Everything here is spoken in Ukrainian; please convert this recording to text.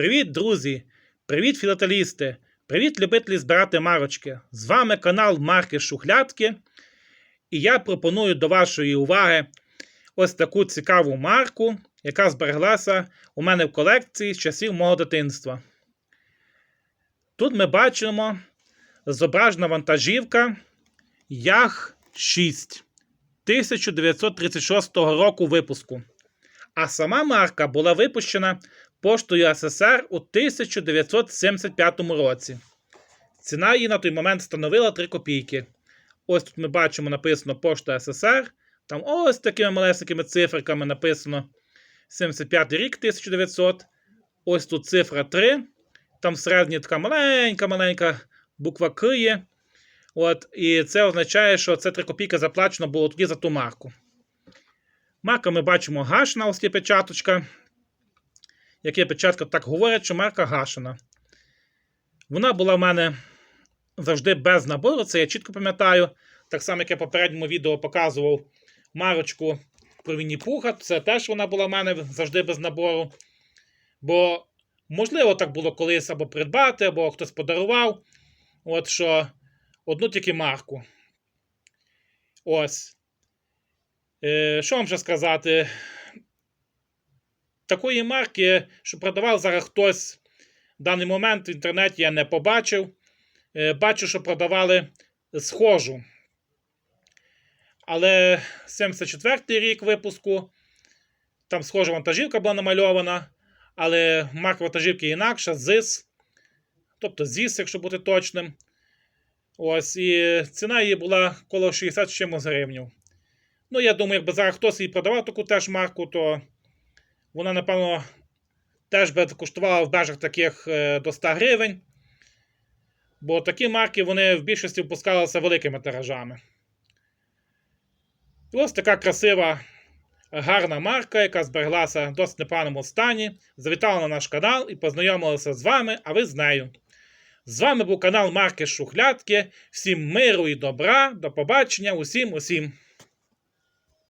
Привіт, друзі! Привіт, філателісти! Привіт, любителі збирати марочки! З вами канал Марки Шухлядки. І я пропоную до вашої уваги ось таку цікаву марку, яка збереглася у мене в колекції з часів мого дитинства. Тут ми бачимо зображена вантажівка Ях 6 1936 року випуску. А сама марка була випущена поштою СССР у 1975 році. Ціна її на той момент становила 3 копійки. Ось тут ми бачимо написано Пошта СССР. Там ось такими малесенькими циферками написано 75 рік 1900. Ось тут цифра 3. Там всередині така маленька-маленька буква К є. От, І це означає, що це 3 копійки заплачено було тоді за ту марку. Марка ми бачимо гашена, ось є печаточка. Як є печатка, так говорять, що марка гашена. Вона була в мене завжди без набору, це я чітко пам'ятаю. Так само, як я в попередньому відео показував марочку про Вінні Пуха, це теж вона була в мене завжди без набору. Бо, можливо, так було колись або придбати, або хтось подарував. От що одну тільки марку. Ось. Е, Що вам ще сказати? Такої марки, що продавав зараз хтось в даний момент в інтернеті я не побачив. Е, Бачу, що продавали схожу. Але 74-й рік випуску, там схожа вантажівка була намальована, але марка вантажівки інакша, ЗИС, тобто ЗІС, якщо бути точним. Ось, і ціна її була коло 60 чимось гривнів. Ну, я думаю, якби зараз хтось її продавав таку теж марку, то вона, напевно, теж би коштувала в межах таких е, до 100 гривень. Бо такі марки вони в більшості впускалися великими тиражами. І ось така красива, гарна марка, яка збереглася в досить непоганому стані. Завітала на наш канал і познайомилася з вами, а ви з нею. З вами був канал Марки Шухлядки. Всім миру і добра. До побачення, усім, усім.